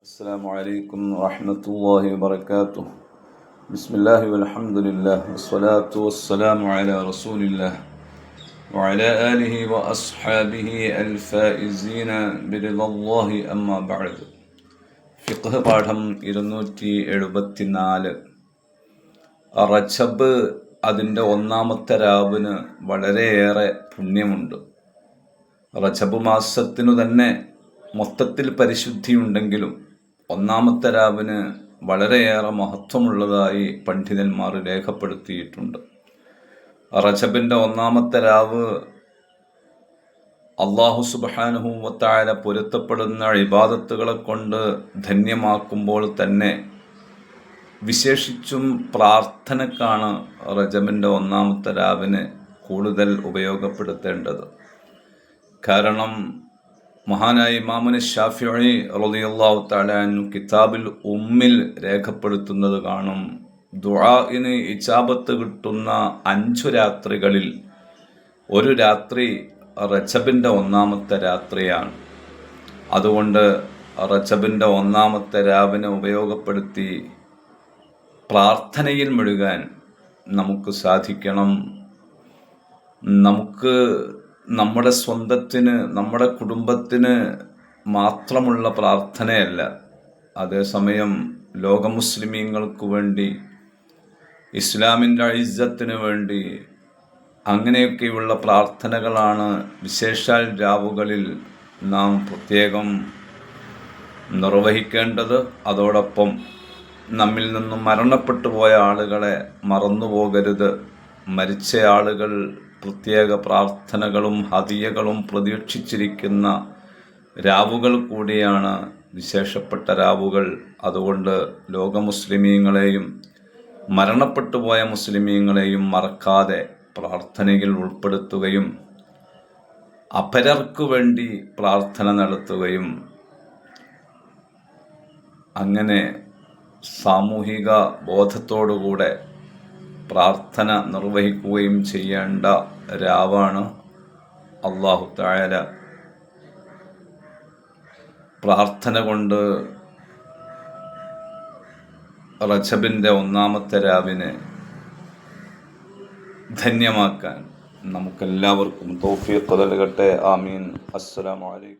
السلام عليكم ورحمة الله وبركاته بسم الله والحمد لله والصلاة والسلام على رسول الله وعلى آله وأصحابه الفائزين برضا الله أما بعد ഫിഖ് പാഠം ഇരുന്നൂറ്റി എഴുപത്തിനാല് റജബ് അതിൻ്റെ ഒന്നാമത്തെ രാവിന് വളരെയേറെ പുണ്യമുണ്ട് റജബ് മാസത്തിനു തന്നെ മൊത്തത്തിൽ പരിശുദ്ധിയുണ്ടെങ്കിലും ഒന്നാമത്തെ രാവിന് വളരെയേറെ മഹത്വമുള്ളതായി പണ്ഡിതന്മാർ രേഖപ്പെടുത്തിയിട്ടുണ്ട്. റജബിന്റെ ഒന്നാമത്തെ രാവ് അള്ളാഹു സുബാനുഹൂവത്തായ പൊരുത്തപ്പെടുന്ന ഇബാദത്തുകളെ കൊണ്ട് ധന്യമാക്കുമ്പോൾ തന്നെ വിശേഷിച്ചും പ്രാർത്ഥനക്കാണ് റജബിന്റെ ഒന്നാമത്തെ രാവിന് കൂടുതൽ ഉപയോഗപ്പെടുത്തേണ്ടത്. കാരണം മഹാനായ ഇമാമുന് ഷാഫിഅി റളിയല്ലാഹു തആലാനു കിതാബിൽ ഉമ്മിൽ രേഖപ്പെടുത്തുന്നത് കാണും. ദുആഇന് ഇജാബത്ത് കിട്ടുന്ന അഞ്ചു രാത്രികളിൽ ഒരു രാത്രി റജബിന്റെ ഒന്നാമത്തെ രാത്രിയാണ്. അതുകൊണ്ട് റജബിന്റെ ഒന്നാമത്തെ രാവിനെ ഉപയോഗപ്പെടുത്തി പ്രാർത്ഥനയിൽ മുഴുകാൻ നമുക്ക് സാധിക്കണം. നമുക്ക് നമ്മുടെ സ്വന്തത്തിന് നമ്മുടെ കുടുംബത്തിന് മാത്രമുള്ള പ്രാർത്ഥനയല്ല. അതേസമയം ലോക മുസ്ലിമീങ്ങൾക്ക് വേണ്ടി ഇസ്ലാമിന്റെ അഴിജത്തിന് വേണ്ടി അങ്ങനെയൊക്കെയുള്ള പ്രാർത്ഥനകളാണ് വിശേഷാൽ രാവുകളിൽ നാം പ്രത്യേകം നിർവഹിക്കേണ്ടത്. അതോടൊപ്പം നമ്മിൽ നിന്നും മരണപ്പെട്ടു പോയ ആളുകളെ മറന്നുപോകരുത്. മരിച്ച ആളുകൾ പ്രത്യേക പ്രാർത്ഥനകളും ഹതിയകളും പ്രതീക്ഷിച്ചിരിക്കുന്ന രാവുകൾ കൂടിയാണ് വിശേഷപ്പെട്ട രാവുകൾ. അതുകൊണ്ട് ലോക മുസ്ലിമീങ്ങളെയും മരണപ്പെട്ടുപോയ മുസ്ലിമീങ്ങളെയും മറക്കാതെ പ്രാർത്ഥനയിൽ ഉൾപ്പെടുത്തുകയും അപരർക്കു വേണ്ടി പ്രാർത്ഥന നടത്തുകയും അങ്ങനെ സാമൂഹിക ബോധത്തോടുകൂടെ പ്രാർത്ഥന നിർവഹിക്കുകയും ചെയ്യേണ്ട രാവാണ് അള്ളാഹു തായാല പ്രാർത്ഥന കൊണ്ട് റജബിന്റെ ഒന്നാമത്തെ രാവിനെ ധന്യമാക്കാൻ നമുക്കെല്ലാവർക്കും തോഫിയൊക്കെ നൽകട്ടെ. ആമീൻ. അസ്സലാമലൈക്കും